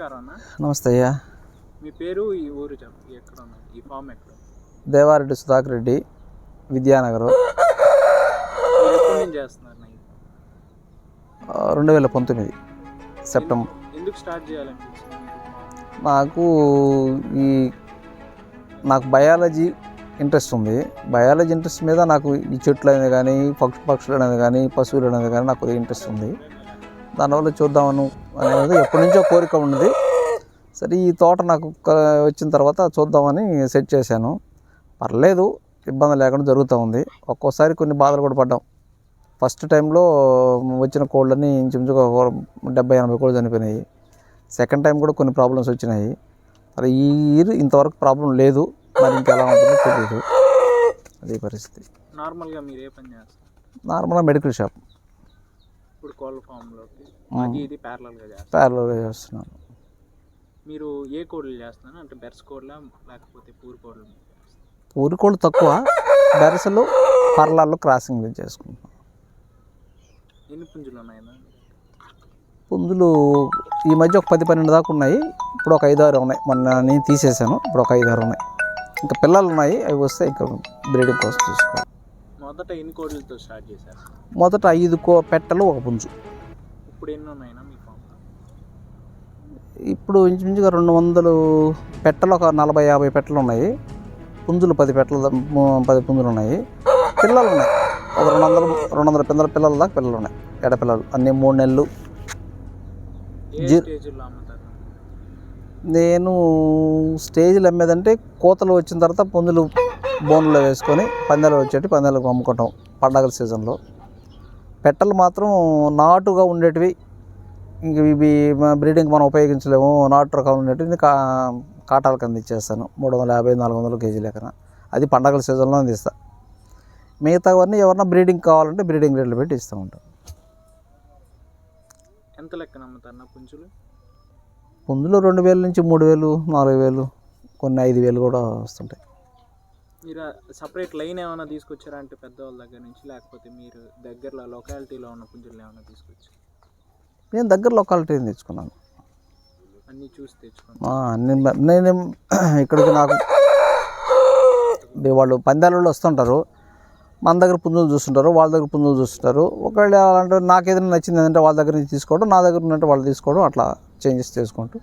నమస్కారం అన్న. నమస్తే అయ్యా. మీ పేరు ఈ ఊరు ఎక్కడ ఈ ఫామ్ ఎక్కడ దేవారెడ్డి సుధాకర్ రెడ్డి విద్యానగర్. చేస్తున్నారు? రెండు వేల పంతొమ్మిది సెప్టెంబర్. ఎందుకు స్టార్ట్ చేయాలనిపించింది? నాకు ఈ నాకు బయాలజీ ఇంట్రెస్ట్ ఉంది. బయాలజీ ఇంట్రెస్ట్ మీద నాకు ఈ చెట్లు అనేది కానీ పక్షు పక్షులు అనేది కానీ పశువులు అనేది కానీ నాకు ఇంట్రెస్ట్ ఉంది. దానివల్ల చూద్దామను. అనేది ఎప్పటి నుంచో కోరిక ఉన్నది. సరే ఈ తోట నాకు వచ్చిన తర్వాత చూద్దామని సెట్ చేశాను. పర్లేదు ఇబ్బంది లేకుండా జరుగుతూ ఉంది. ఒక్కోసారి కొన్ని బాధలు కూడా పడ్డాం. ఫస్ట్ టైంలో వచ్చిన కోళ్ళని ఇంచుమించుగా డెబ్బై ఎనభై కోళ్ళు చనిపోయినాయి. సెకండ్ టైం కూడా కొన్ని ప్రాబ్లమ్స్ వచ్చినాయి. మరి ఈ ఇయర్ ఇంతవరకు ప్రాబ్లం లేదు. మరి ఇంకెలా ఉంటుందో తెలియదు అదే పరిస్థితి. నార్మల్గా మీరు ఏ పని చేస్తారు? నార్మల్గా మెడికల్ షాప్. కోళ్ళ ఫామ్లోకి అది ఇది ప్యారలల్గా చేస్తారు ప్యారల్గా చేస్తున్నాను మీరు ఏ కోళ్ళు చేస్తున్నారు? అంటే బెర్స్ కోళ్ళ లేకపోతే పూర్ కోళ్ళు ఊరి కోళ్ళు తక్కువ. బెరసలు పర్లాల్లో క్రాసింగ్ చేసుకుంటాం ఎన్ని పుంజులు ఉన్నాయన్నా పుంజులు ఈ మధ్య ఒక పది పన్నెండు దాకా ఉన్నాయి. ఇప్పుడు ఒక ఐదు ఆరు ఉన్నాయి. మొన్న నేను తీసేసాను ఇప్పుడు ఒక ఐదు ఆరు ఉన్నాయి. ఇంకా పిల్లలు ఉన్నాయి. అవి వస్తే ఇంకా బ్రీడింగ్ కోసం చూసుకోవాలి మొదట ఎన్ని కోళ్ళతో స్టార్ట్ చేశారు? మొదట ఐదు కో పెట్టలు ఒక పుంజు. ఇప్పుడు ఎన్ని ఉన్నాయినా మీ ఫామ్లో ఇప్పుడు ఇంచుమించుగా రెండు వందలు పెట్టలు ఒక నలభై యాభై పెట్టలు ఉన్నాయి. పుంజులు పది పెట్టలు పది పుంజులు ఉన్నాయి. పిల్లలు ఉన్నాయి. ఒక రెండు వందలు రెండు వందల పిల్లల పిల్లల దాకా పిల్లలు ఉన్నాయి. ఎడ పిల్లలు? అన్ని మూడు నెలలు. నేను స్టేజ్లు అమ్మేదంటే కోతలు వచ్చిన తర్వాత పుంజులు బోన్లో వేసుకొని పందాలు వచ్చేటి పందాలకు అమ్ముకుంటాం పండగల సీజన్లో. పెట్టలు మాత్రం నాటుగా ఉండేటివి. ఇంక ఇవి బ్రీడింగ్ మనం ఉపయోగించలేము. నాటు రకాలు ఉండేటివి. కా కాటాల కింద ఇచ్చేస్తాను మూడు వందల యాభై నాలుగు వందల కేజీ లెక్కన. అది పండగల సీజన్లో అందిస్తా. మిగతావన్నీ ఎవరన్నా బ్రీడింగ్ కావాలంటే బ్రీడింగ్ రేట్లు పెట్టి ఇస్తూ ఉంటాం. ఎంత లెక్కన అమ్ముతారు పుంజులు? పుంజులు రెండు వేల నుంచి మూడు వేలు నాలుగు వేలు కొన్ని ఐదు వేలు కూడా వస్తుంటాయి. మీరు సపరేట్ లైన్ ఏమైనా తీసుకొచ్చారా అంటే పెద్దవాళ్ళ దగ్గర నుంచి? లేకపోతే మీరు దగ్గరలో లొకాలిటీలో ఉన్న పుంజులు ఏమైనా తీసుకొచ్చారు? నేను దగ్గర లొకాలిటీని తెచ్చుకున్నాను అన్నీ చూసి తెచ్చుకోండి ఆ, నేను ఇక్కడికి నాకు వాళ్ళు పందాలలో వస్తుంటారు. మన దగ్గర పుంజులు చూస్తుంటారు వాళ్ళ దగ్గర పుంజులు చూస్తుంటారు. ఒకవేళ అంటే నాకు ఏదైనా నచ్చింది అంటే వాళ్ళ దగ్గర నుంచి తీసుకోవడం నా దగ్గర ఉన్నట్టు వాళ్ళు తీసుకోవడం అట్లా చేంజెస్ చేసుకుంటూ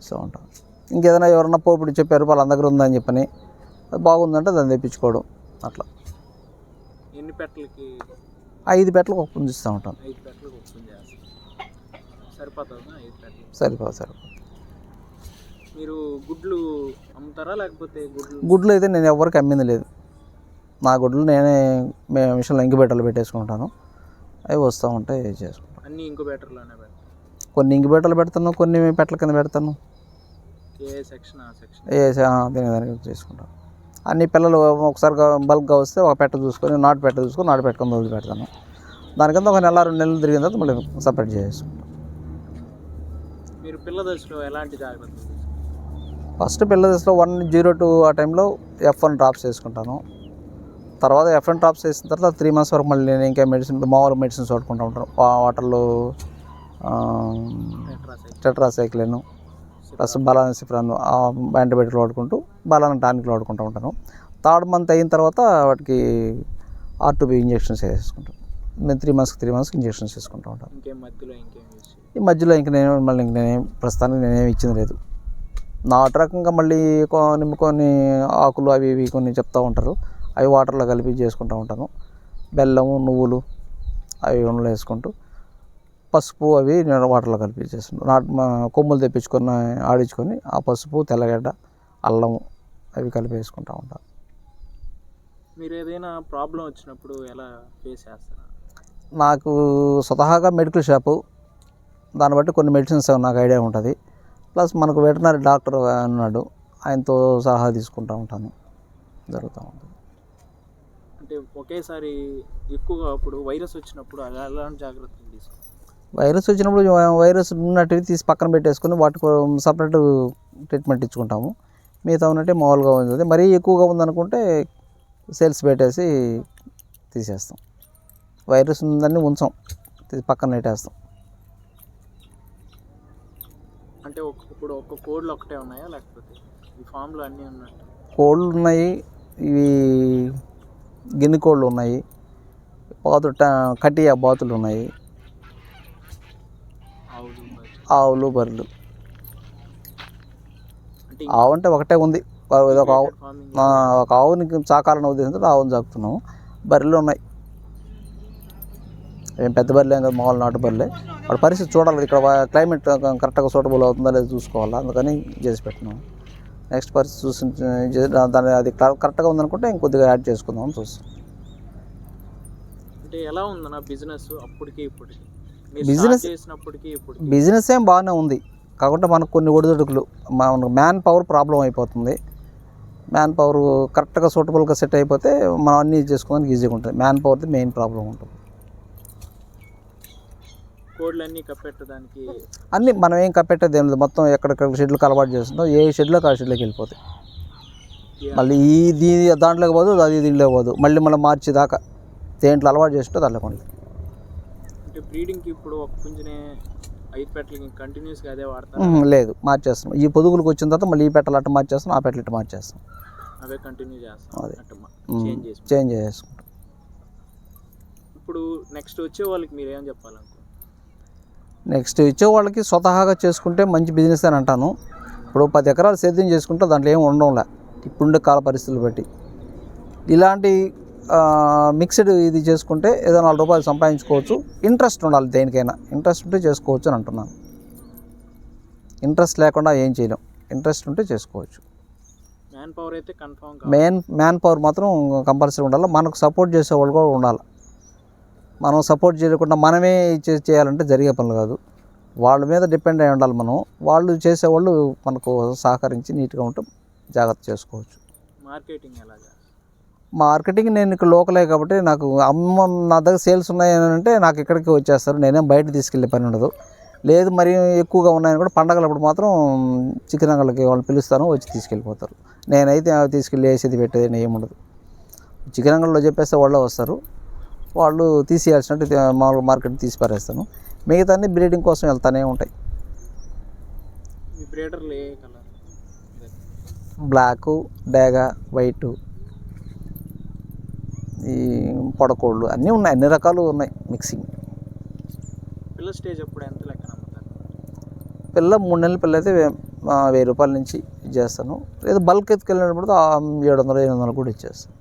ఇస్తూ ఉంటాం ఇంకేదైనా ఎవరన్నా పోపిడి చెప్పారు వాళ్ళ దగ్గర ఉందని చెప్పని బాగుందంటే దాన్ని తెప్పించుకోవడం అట్లా. ఎన్ని పెట్టలకి? ఐదు పెట్టలకు ఒక పుంజు ఇస్తూ ఉంటాను ఐదు పెట్టలకు ఒక పుంజు చేస్తారు సరిపోతుందా ఐదు పెట్టలు? సరిపోదు సరిపోదు. మీరు గుడ్లు అమ్ముతారా లేకపోతే గుడ్లు? గుడ్లు అయితే నేను ఎవరికి అమ్మింది లేదు. నా గుడ్లు నేనే మే మిషన్లో ఇంక్యుబేటర్లు పెట్టేసుకుంటాను. అవి వస్తూ ఉంటాయి చేసుకుంటాను అన్నీ ఇంకుబేటర్లోనే పెడతారు కొన్ని ఇంక్యుబేటర్లు పెడతాను కొన్ని పెట్టల కింద పెడతాను. ఏ సెక్షన్ ఆ సెక్షన్? ఏ దీని దానికి చేసుకుంటాను అన్ని పిల్లలు ఒకసారి బల్క్గా వస్తే ఒక పెట్ట చూసుకొని నాటు పెట్ట చూసుకొని నాటు పెట్టుకొని వదిలి పెడతాను. దానికింద ఒక నెల రెండు నెలలు తిరిగిన తర్వాత మళ్ళీ సపరేట్ చేసుకుంటాను మీరు పిల్ల దశలో ఎలాంటి జాగ్రత్తలు ఫస్ట్ పిల్ల దశలో వన్ జీరో టూ ఆ టైంలో ఎఫ్ వన్ డ్రాప్స్ చేసుకుంటాను తర్వాత ఎఫ్ వన్ డ్రాప్స్ చేసిన తర్వాత త్రీ మంత్స్ వరకు మళ్ళీ నేను ఇంకా మెడిసిన్ మామూలు మెడిసిన్స్ వాడుకుంటూ ఉంటాను వాటర్లో టెట్రాసైక్లిన్ ప్లస్ బలానా సిఫ్రాన్ యాంటీబయాటిక్లు వాడుకుంటూ బలానా టానిక్లు వాడుకుంటూ ఉంటాను. థర్డ్ మంత్ అయిన తర్వాత వాటికి ఆర్టుబి ఇంజెక్షన్స్ వేసుకుంటాను నేను త్రీ మంత్స్కి త్రీ మంత్స్కి ఇంజెక్షన్స్ వేసుకుంటూ ఉంటాను. ఈ మధ్యలో ఇంక నేను మళ్ళీ ఇంక నేనేం ప్రస్తుతానికి నేనేం ఇచ్చింది లేదు. నాటు రకంగా మళ్ళీ కొన్ని కొన్ని ఆకులు అవి ఇవి కొన్ని చెప్తూ ఉంటారు. అవి వాటర్లో కలిపి చేసుకుంటూ ఉంటాను. బెల్లము నువ్వులు అవి ఉండలు వేసుకుంటూ పసుపు అవి నేను వాటర్లో కలిపి చేస్తున్నాను నాటు కొమ్ములు తెప్పించుకొని ఆడించుకొని ఆ పసుపు తెల్లగడ్డ అల్లము అవి కలిపి వేసుకుంటూ ఉంటాను మీరు ఏదైనా ప్రాబ్లం వచ్చినప్పుడు ఎలా ఫేస్ చేస్తారా? నాకు స్వతహాగా మెడికల్ షాపు. దాన్ని బట్టి కొన్ని మెడిసిన్స్ నాకు ఐడియా ఉంటుంది. ప్లస్ మనకు వెటనరీ డాక్టర్ ఉన్నాడు. ఆయనతో సలహా తీసుకుంటూ ఉంటాను. జరుగుతూ ఉంటుంది. అంటే ఒకేసారి ఎక్కువగా అప్పుడు వైరస్ వచ్చినప్పుడు అలా ఎలాంటి జాగ్రత్తలు తీసుకుంటారు వైరస్ వచ్చినప్పుడు వైరస్ ఉన్నట్టువి తీసి పక్కన పెట్టేసుకొని వాటికి సపరేట్ ట్రీట్మెంట్ ఇచ్చుకుంటాము. మిగతా ఉన్నట్టే మామూలుగా ఉంటుంది మరీ ఎక్కువగా ఉందనుకుంటే సేల్స్ పెట్టేసి తీసేస్తాం. వైరస్ ఉందని ఉంచాం. తీసి పక్కన నెట్టేస్తాం. అంటే ఇప్పుడు ఒక్క కోడ్లు ఒకటే ఉన్నాయా లేకపోతే ఈ ఫామ్లో అన్నీ ఉన్నట్టు కోళ్ళు ఉన్నాయి. ఇవి గిన్నె కోళ్ళు ఉన్నాయి. బాతు ట- కటియా బాతులు ఉన్నాయి. ఆవులు బర్రెలు. ఆవు అంటే ఒకటే ఉంది. ఒక ఆవు. ఒక ఆవునికి చాకాలని ఉద్దేశంతో ఆవుని చాకుతున్నాము బర్రెలు ఉన్నాయి. ఏం పెద్ద బర్రెలు ఏం కాదు మామూలు నాటు బర్రెలే. వాడి పరిస్థితి చూడాలి. ఇక్కడ క్లైమేట్ కరెక్ట్గా సూటబుల్ అవుతుందా లేదా చూసుకోవాలా? అందుకని చేసి పెట్టినాం. నెక్స్ట్ పరిస్థితి చూసి చే- దాని అది కరెక్ట్గా ఉందనుకుంటే ఇంకొద్దిగా యాడ్ చేసుకుందాం అని చూస్తాం అంటే ఎలా ఉందన్న బిజినెస్ అప్పటికి ఇప్పటికి? ఇప్పటికి. బిజినెస్ ఏం బాగానే ఉంది. కాకుంటే మనకు కొన్ని ఒడిదుడుకులు మనకు మ్యాన్ పవర్ ప్రాబ్లం అయిపోతుంది. మ్యాన్ పవర్ కరెక్ట్గా సూటబుల్గా సెట్ అయిపోతే మనం అన్నీ చేసుకోవడానికి ఈజీగా ఉంటుంది. మ్యాన్ పవర్ది మెయిన్ ప్రాబ్లం ఉంటుంది. కోడ్లన్నీ కప్పెట్టడానికి అన్నీ మనం ఏం కప్పెట్టేది ఏం లేదు. మొత్తం ఎక్కడెక్కడ షెడ్లకు అలవాటు చేస్తుందో ఏ షెడ్లోకి ఆ షెడ్లోకి వెళ్ళిపోతాయి. మళ్ళీ ఈ దీ దాంట్లోకి పోదు అది దీంట్లోకి పోదు. మళ్ళీ మనం మార్చి దాకా దేంట్లో అలవాటు చేస్తుంటే దాంట్లో కొండి అంటే బ్రీడింగ్కి ఇప్పుడు ఒక పుంజునే ఐదు పెట్టలకి కంటిన్యూస్గా అదే వాడతారు? ఉహు, లేదు మార్చేస్తాం ఈ పొదుగులకు వచ్చిన తర్వాత మళ్ళీ ఈ పెట్టలు అట్ట మార్చేస్తాం ఆ పెట్టలు ఇట్ట మార్చేస్తాం అవే కంటిన్యూ చేస్తాం అదే. చేంజ్ చేసి చేంజ్ చేసుకుంటాం. ఇప్పుడు నెక్స్ట్ వచ్చే వాళ్ళకి మీరు ఏం చెప్పాలనుకో నెక్స్ట్ ఇచ్చే వాళ్ళకి స్వతహాగా చేసుకుంటే మంచి బిజినెస్ అని అంటాను. ఇప్పుడు పది ఎకరాలు సేద్యం చేసుకుంటే దాంట్లో ఏం ఉండడంలే. ఇప్పుడుండే కాల పరిస్థితులు బట్టి. ఇలాంటి మిక్స్డ్ ఇది చేసుకుంటే ఏదో నాలుగు రూపాయలు సంపాదించుకోవచ్చు. ఇంట్రెస్ట్ ఉండాలి దేనికైనా. ఇంట్రెస్ట్ ఉంటే చేసుకోవచ్చు అని అంటున్నాను. ఇంట్రెస్ట్ లేకుండా ఏం చేయలేం. ఇంట్రెస్ట్ ఉంటే చేసుకోవచ్చు. మ్యాన్ పవర్ అయితే కన్ఫామ్ మెయిన్ మ్యాన్ పవర్ మాత్రం కంపల్సరీ ఉండాలి. మనకు సపోర్ట్ చేసేవాళ్ళు కూడా ఉండాలి. మనం సపోర్ట్ చేయకుండా మనమే చే- చేయాలంటే జరిగే పనులు కాదు. వాళ్ళ మీద డిపెండ్ అయి ఉండాలి మనం. వాళ్ళు చేసేవాళ్ళు మనకు సహకరించి నీట్గా ఉంటే జాగ్రత్త చేసుకోవచ్చు. మార్కెటింగ్ ఎలాగా? మార్కెటింగ్ నేను ఇక్కడ లోకలే కాబట్టి నాకు అమ్మ నా దగ్గర సేల్స్ ఉన్నాయి అని అంటే నాకు ఇక్కడికి వచ్చేస్తారు. నేనేం బయట తీసుకెళ్ళే పని ఉండదు. లేదు మరి ఎక్కువగా ఉన్నాయని కూడా పండగలప్పుడు మాత్రం చికెన్ అంగళ్ళకి వాళ్ళని పిలుస్తాను వచ్చి తీసుకెళ్ళిపోతారు. నేనైతే తీసుకెళ్ళి వేసేది పెట్టేది ఏమి ఉండదు. చికెన్ అంగళ్ళలో చెప్పేస్తే వాళ్ళే వస్తారు. వాళ్ళు తీసేయాల్సినట్టు మామూలుగా మార్కెట్ తీసి పారేస్తాను. మిగతా అన్ని బ్రీడింగ్ కోసం వెళ్తానే ఉంటాయి. బ్లాక్ డేగా వైట్. పొడకోళ్ళు అన్నీ ఉన్నాయి అన్ని రకాలు ఉన్నాయి మిక్సింగ్. పిల్ల స్టేజ్ అప్పుడు ఎంత లెక్కన అమ్ముతారు పిల్ల మూడు నెలల పిల్ల అయితే వెయ్యి రూపాయల నుంచి ఇచ్చేస్తాను లేదా బల్క్ ఎత్తుకెళ్ళినప్పుడు ఏడు వందలు ఎనిమిది వందలు కూడా ఇచ్చేస్తాను.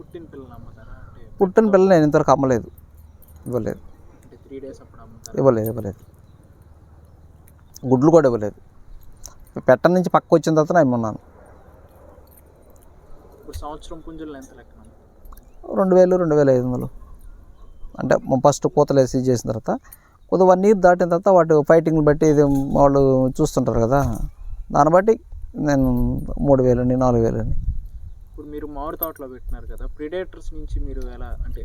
పుట్టిన పిల్ల నేను ఇంతవరకు అమ్మలేదు. ఇవ్వలేదు. ఇవ్వలేదు ఇవ్వలేదు. గుడ్లు కూడా ఇవ్వలేదు. పెట్ట నుంచి పక్క వచ్చిన తర్వాత నేను ఉన్నాను సంవత్సరం పుంజులు ఎంత అమ్ముతారు? రెండు వేలు రెండు వేల ఐదు వందలు. అంటే ఫస్ట్ పూతలు వేసి చేసిన తర్వాత కొద్దిగా వన్ ఇయర్ దాటిన తర్వాత వాటి ఫైటింగ్ బట్టి ఇది వాళ్ళు చూస్తుంటారు కదా. దాన్ని బట్టి నేను మూడు వేలని నాలుగు వేలని. ఇప్పుడు మీరు మామిడి తోటలో పెట్టినారు కదా ప్రిడేటర్స్ నుంచి మీరు ఎలా అంటే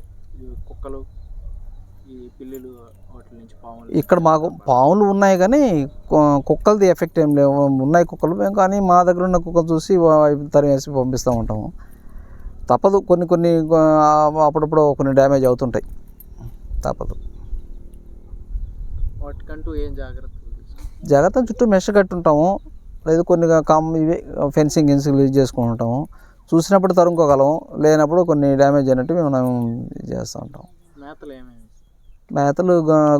కుక్కలు ఈ పిల్లులు వాటి నుంచి పాములు ఇక్కడ మాకు పాములు ఉన్నాయి కానీ కుక్కలది ఎఫెక్ట్ ఏం లేవు. ఉన్నాయి కుక్కలు మేము కానీ మా దగ్గర ఉన్న కుక్కలు చూసి తరిమేసి పంపిస్తూ ఉంటాము. తప్పదు కొన్ని కొన్ని అప్పుడప్పుడు కొన్ని డ్యామేజ్ అవుతుంటాయి. తప్పదు. వాటికంటూ ఏం తీసుకుంటారు? జాగ్రత్త చుట్టూ మెష కట్టుంటాము. లేదు కొన్ని కామ్ ఇవి ఫెన్సింగ్ గిన్సింగ్ యూజ్ చేసుకుని ఉంటాము చూసినప్పుడు తరుముకోగలం లేనప్పుడు కొన్ని డ్యామేజ్ అయినట్టు మేము చేస్తూ ఉంటాం మేతలు మేతలు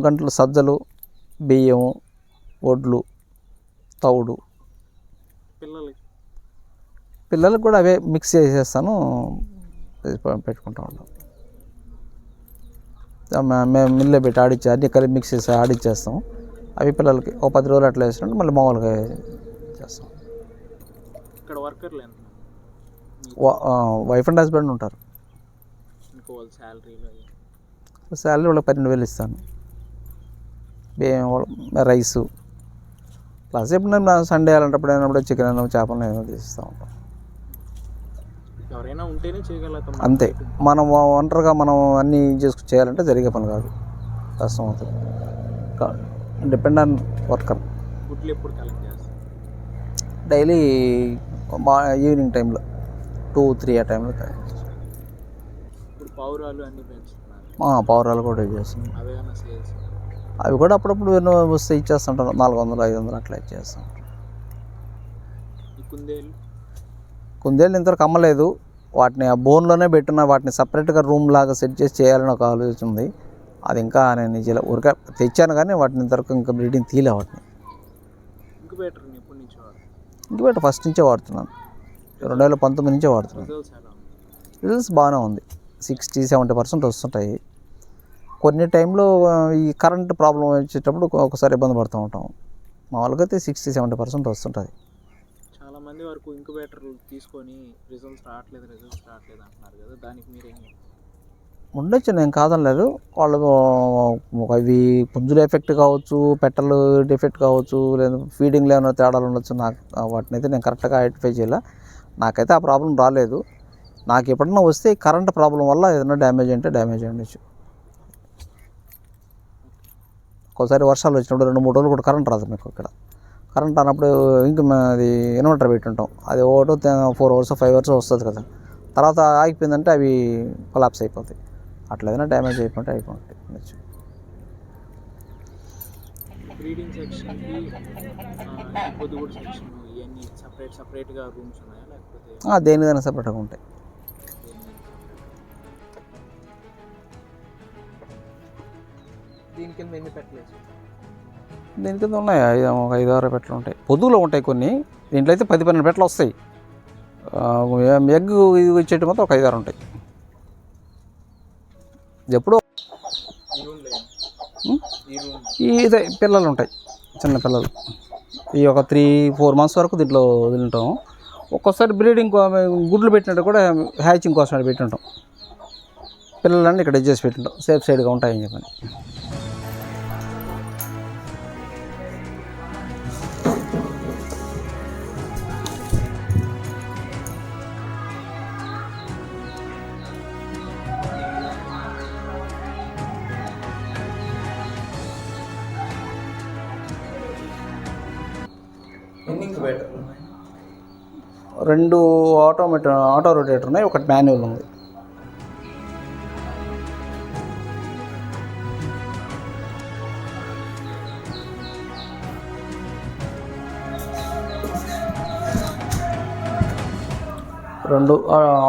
గంటలు సజ్జలు బియ్యము వడ్లు తవుడు. పిల్లలకి? పిల్లలకు కూడా అవే మిక్స్ చేసేస్తాను. పెట్టుకుంటా ఉంటాం. మేము మిల్లో పెట్టి ఆడిచ్చి అన్ని కలిపి మిక్స్ చేసి ఆడిచ్చేస్తాం. అవి పిల్లలకి ఒక పది రోజులు అట్లా వేసినట్టు మళ్ళీ మామూలుగా చేస్తాం. ఇక్కడ వర్కర్లు వైఫ్ అండ్ హస్బెండ్ ఉంటారు. శాలరీ వాళ్ళకి పన్నెండు వేలు ఇస్తాను. రైసు. ప్లస్ ఎప్పుడైనా సండే అలాంటప్పుడు అయినప్పుడు చికెన్ అయినా చేపలు తీస్తూ ఉంటాం. ఎవరైనా ఉంటేనే చేయగలుగుతాం అంతే. మనం ఒంటరిగా మనం అన్నీ చేసుకు చేయాలంటే జరిగే పని కాదు. కష్టం అవుతుంది. Depend on worker. గుడ్లు ఎప్పుడు కలెక్ట్ చేస్తాం డైలీ మా ఈవినింగ్ టైంలో టూ త్రీ ఆ టైంలో ఇప్పుడు పావురాలు అన్నీ పెంచుతున్నారు. పౌరాలు కూడా సేల్స్? అవి కూడా అప్పుడప్పుడు ఎన్నో వస్తే ఇచ్చేస్తుంటాను నాలుగు వందలు ఐదు వందలు అట్లా ఇచ్చేస్తాం కుందేలు? కుందేళ్ళు ఇంతవరకు అమ్మలేదు. వాటిని ఆ బోన్లోనే పెట్టిన వాటిని సపరేట్గా రూమ్ లాగా సెట్ చేసి చేయాలని ఒక ఆలోచన ఉంది. అది ఇంకా నేను ఇలా ఊరికే తెచ్చాను కానీ వాటిని ఇంతవరకు ఇంకా బ్రీడింగ్ తీలే వాటిని. ఇంక్యుబేటర్ ఫస్ట్ నుంచే వాడుతున్నాను. రెండు వేల పంతొమ్మిది నుంచే వాడుతున్నాను. రిజల్ట్స్ బాగానే ఉంది. సిక్స్టీ సెవెంటీ పర్సెంట్ వస్తుంటాయి. కొన్ని టైంలో ఈ కరెంట్ ప్రాబ్లం వచ్చేటప్పుడు ఒకసారి ఇబ్బంది పడుతూ ఉంటాం. మామూలుగా అయితే సిక్స్టీ సెవెంటీ పర్సెంట్ వస్తుంటుంది. మంది వరకు ఇంక్యుబేటర్ తీసుకొని రిజల్ట్స్ రావట్లేదు రిజల్ట్స్ రావట్లేదు అంటున్నారు కదా. దానికి మీరేం ఉండొచ్చు నేను కాదనలేదు. వాళ్ళు ఒక పుంజుల ఎఫెక్ట్ కావచ్చు పెట్టలు డిఫెక్ట్ కావచ్చు లేదా ఫీడింగ్లో ఏమైనా తేడాలు ఉండొచ్చు నాకు వాటిని అయితే నేను కరెక్ట్గా ఐడెంటిఫై చేయాల. నాకైతే ఆ ప్రాబ్లం రాలేదు. నాకు ఎప్పుడన్నా వస్తే కరెంట్ ప్రాబ్లం వల్ల ఏదైనా డ్యామేజ్ అంటే డ్యామేజ్ ఉండొచ్చు ఒక్కోసారి వర్షాలు వచ్చినప్పుడు రెండు మూడు రోజులు కూడా కరెంట్ రాదు మీకు ఇక్కడ. కరెంట్ అన్నప్పుడు ఇంక అది ఇన్వర్టర్ పెట్టుంటాం. అది ఒకటో ఫోర్ అవర్స్ ఫైవ్ అవర్స్ వస్తుంది కదా. తర్వాత ఆగిపోయిందంటే అవి కొలాప్స్ అయిపోతాయి. అట్లా ఏదైనా డ్యామేజ్ అయిపోతే అయిపోతాయి. ఉండొచ్చు. బ్రీడింగ్ సెక్షన్కి పొద్దుగుడు సెక్షన్ ఇవన్నీ సపరేట్ సపరేట్గా రూమ్స్ ఉన్నాయా? లేకపోతే ఆ, దేనిదైనా సపరేట్గా ఉంటాయి. దీని కింద ఎన్ని పెట్టలేదు? దీని కింద ఉన్నాయి. ఐదు ఒక ఐదు ఆరు పెట్టలు ఉంటాయి. పొద్దులో ఉంటాయి కొన్ని. దీంట్లో అయితే పది పన్నెండు పెట్టలు వస్తాయి. ఎగ్ ఇది వచ్చేటి మాత్రం ఒక ఐదు ఆరు ఉంటాయి. ఎప్పుడో ఇదే పిల్లలు ఉంటాయి. చిన్న పిల్లలు. ఈ ఒక త్రీ ఫోర్ మంత్స్ వరకు దీంట్లో వదిలింటాం ఒక్కోసారి బ్రీడింగ్ గుడ్లు పెట్టినట్టు కూడా హ్యాచింగ్ కోసం పెట్టి ఉంటాం పిల్లలన్నీ ఇక్కడ అడ్జస్ట్ పెట్టింటాం. సేఫ్ సైడ్గా ఉంటాయని చెప్పని. రెండు ఆటోమేటిక్ ఆటో రొటేటర్ ఉన్నాయి ఒకటి మాన్యువల్ ఉంది. రెండు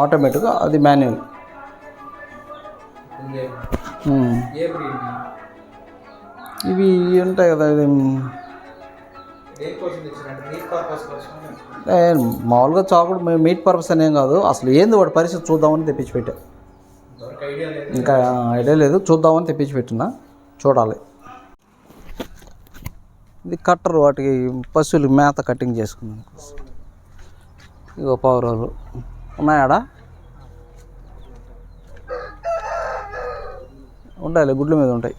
ఆటోమేటిక్ అది మాన్యువల్. ఇవి ఉంటాయి కదా ఇది మామూలుగా చాకుడు మీట్ పర్పస్ అనేం కాదు. అసలు ఏంది వాడి పరిస్థితి? చూద్దామని తెప్పించి పెట్టా. ఇంకా ఐడియా లేదు. చూద్దామని తెప్పించి పెట్టినా. చూడాలి. ఇది కట్టరు వాటికి పశువులు మేత కటింగ్ చేసుకున్నాను ఇగో పావురాలు ఉన్నాయాడా? ఉండాలి గుడ్ల మీద ఉంటాయి.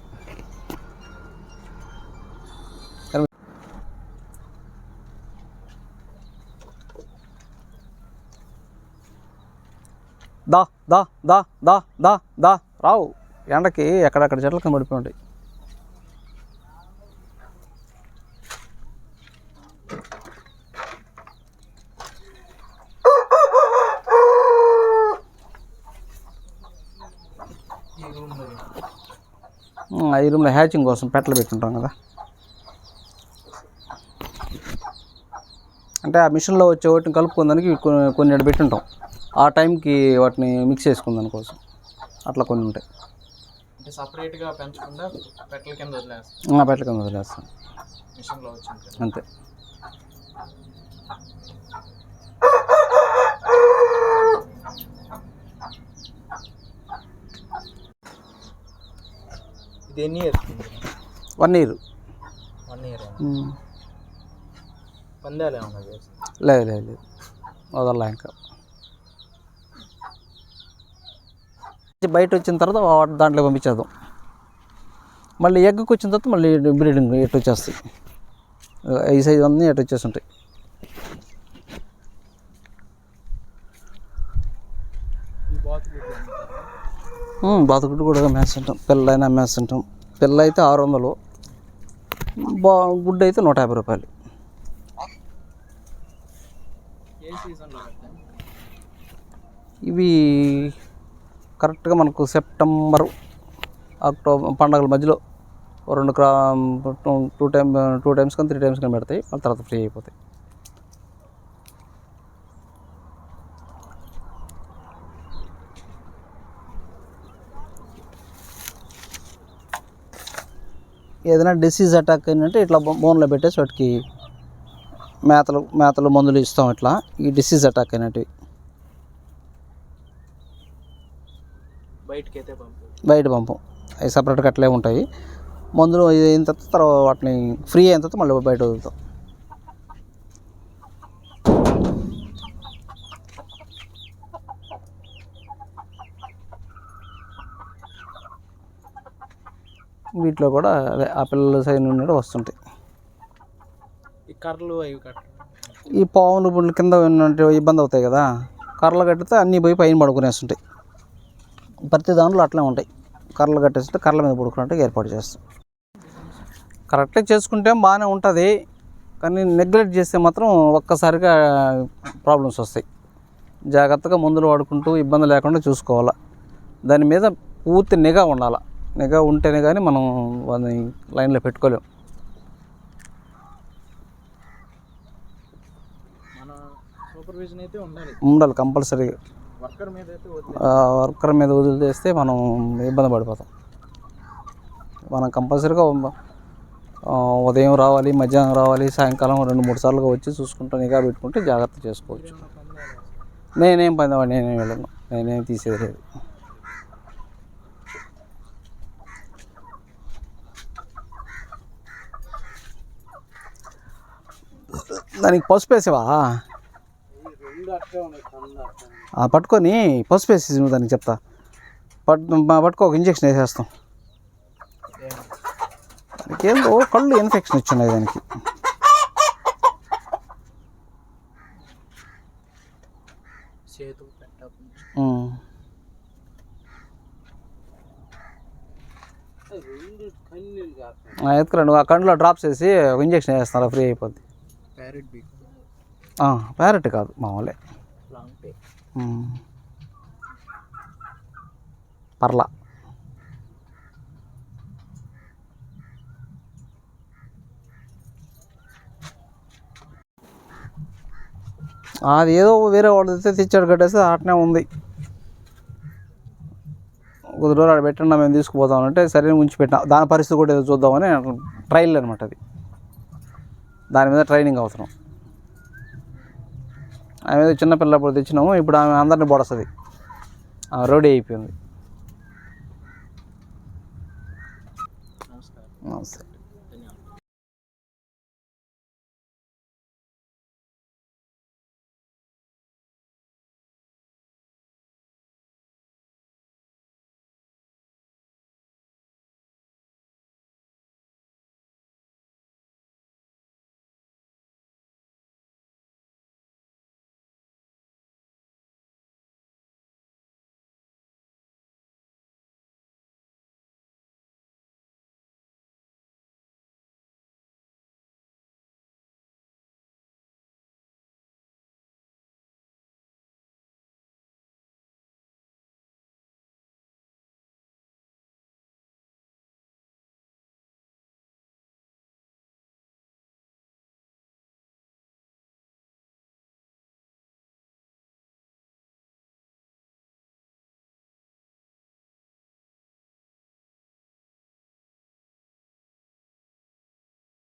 దా దా దా దా దా దా. రావు. ఎండకి ఎక్కడెక్కడ చెట్లు కనబడిపోయి ఉంటాయి. ఈ రూమ్లో హ్యాచింగ్ కోసం పెట్టలు పెట్టుంటాం కదా. అంటే ఆ మిషన్లో వచ్చే వాటిని కలుపుకుందానికి కొన్ని కొన్ని పెట్టుంటాం. ఆ టైంకి వాటిని మిక్స్ చేసుకుందాని కోసం అట్లా కొన్ని ఉంటాయి. అంటే సపరేట్గా పెంచకుండా పెట్టల కింద వదిలేస్తాం. ఆ పెట్టల కింద వదిలేస్తాం. మిషన్లో వచ్చింది కదా అంతే. ఇది ఎన్ని years one year one year పందాలు ఏమన్నా లేదు లేదు లేదు. వదలలే ఇంకా బయట వచ్చిన తర్వాత దాంట్లో పంపించేద్దాం. మళ్ళీ ఎగ్గుకి వచ్చిన తర్వాత మళ్ళీ బ్రీడింగ్ ఎటు వచ్చేస్తాయి. ఈ సైజు అన్నీ ఎటు వచ్చేస్తుంటాయి ఈ బాతు బాతుగుడ్డు కూడా అమ్మేస్తుంటాం పిల్లలైనా మేస్తుంటాం పిల్ల అయితే ఆరు వందలు. బా గుడ్డు అయితే నూట యాభై రూపాయలు. ఇవి కరెక్ట్గా మనకు సెప్టెంబర్ అక్టోబర్ పండగల మధ్యలో రెండు క్రా టూ టైమ్ టూ టైమ్స్ కానీ త్రీ టైమ్స్ కానీ పెడతాయి. మళ్ళీ తర్వాత ఫ్రీ అయిపోతాయి. ఏదైనా డిసీజ్ అటాక్ ఏంటంటే ఇట్లా బోన్లో పెట్టేసి వాటికి మేతలు మేతలు మందులు ఇస్తాం ఇట్లా. ఈ డిసీజ్ అటాక్ అయినవి బయటకి అయితే పంపు బయట పంపం. అవి సపరేట్గా అట్లే ఉంటాయి. మందులు అయిన తర్వాత తర్వాత వాటిని ఫ్రీ అయిన తర్వాత మళ్ళీ బయట వదులుతాం. వీటిలో కూడా అదే ఆ పిల్లల సైడ్ నుండి వస్తుంటాయి. ఈ కర్రలు అవి కట్ట ఈ పావులు పుండ్లు కింద ఉన్నట్టు ఇబ్బంది అవుతాయి కదా. కర్రలు కట్టితే అన్నీ పోయి పైన పడుకునేస్తుంటాయి. ప్రతి దాంట్లో అట్లే ఉంటాయి. కర్రలు కట్టేస్తుంటే కర్రల మీద పడుకున్నట్టు ఏర్పాటు చేస్తాం. కరెక్ట్గా చేసుకుంటే బాగానే ఉంటుంది. కానీ నెగ్లెక్ట్ చేస్తే మాత్రం ఒక్కసారిగా ప్రాబ్లమ్స్ వస్తాయి. జాగ్రత్తగా మందులు వాడుకుంటూ ఇబ్బంది లేకుండా చూసుకోవాలి. దాని మీద పూర్తి నిఘా ఉండాలి. నిఘా ఉంటేనే కానీ మనం వాళ్ళని లైన్లో పెట్టుకోలేం. మన సూపర్విజన్ అయితే ఉండాలి. ఉండాలి కంపల్సరీగా. వర్కర్ మీద వదిలేస్తే మనం ఇబ్బంది పడిపోతాం. మనం కంపల్సరీగా ఉదయం రావాలి మధ్యాహ్నం రావాలి సాయంకాలం రెండు మూడు సార్లుగా వచ్చి చూసుకుంటూ నిఘా పెట్టుకుంటే జాగ్రత్త చేసుకోవచ్చు. నేనేం పొందేవాడిని నేనేం వెళ్ళను. నేనేం తీసేది లేదు. దానికి పసుపు వేసావా రెండు అట్లే ఉన్నాయి కళ్ళు అట్లే ఆ, పట్టుకొని పసుపు వేసి నువ్వు దానికి చెప్తా. పట్ మా పట్టుకో ఒక ఇంజక్షన్ వేసేస్తాం. దానికి ఏందో కళ్ళు ఇన్ఫెక్షన్ వచ్చినాయి దానికి. చేతు పెట్ట ఉమ్. రెండు కన్నీళ్ళు కాస్తాయి ఆ, ఎత్తుకురా నువ్వు ఆ కండులో డ్రాప్స్ వేసి ఒక ఇంజక్షన్ వేస్తారా ఫ్రీ అయిపోద్ది. ప్యారెట్ కాదు మామూలే. పర్లా. అది ఏదో వేరే వాడు తెస్తే తెచ్చాడు కట్టేస్తే అట్నే ఉంది. కొద్ది రోజులు ఆడ పెట్టండి మేము తీసుకుపోతామంటే సరే ఉంచి పెట్టినా. దాని పరిస్థితి కూడా ఏదో చూద్దామని ట్రైల్ అనమాట అది. దాని మీద ట్రైనింగ్ అవసరం. ఆమె ఏదో తెచ్చినాము ఇప్పుడు ఆమె అందరిని బొడసది రెడీ అయిపోయింది. నమస్కారం నమస్తే.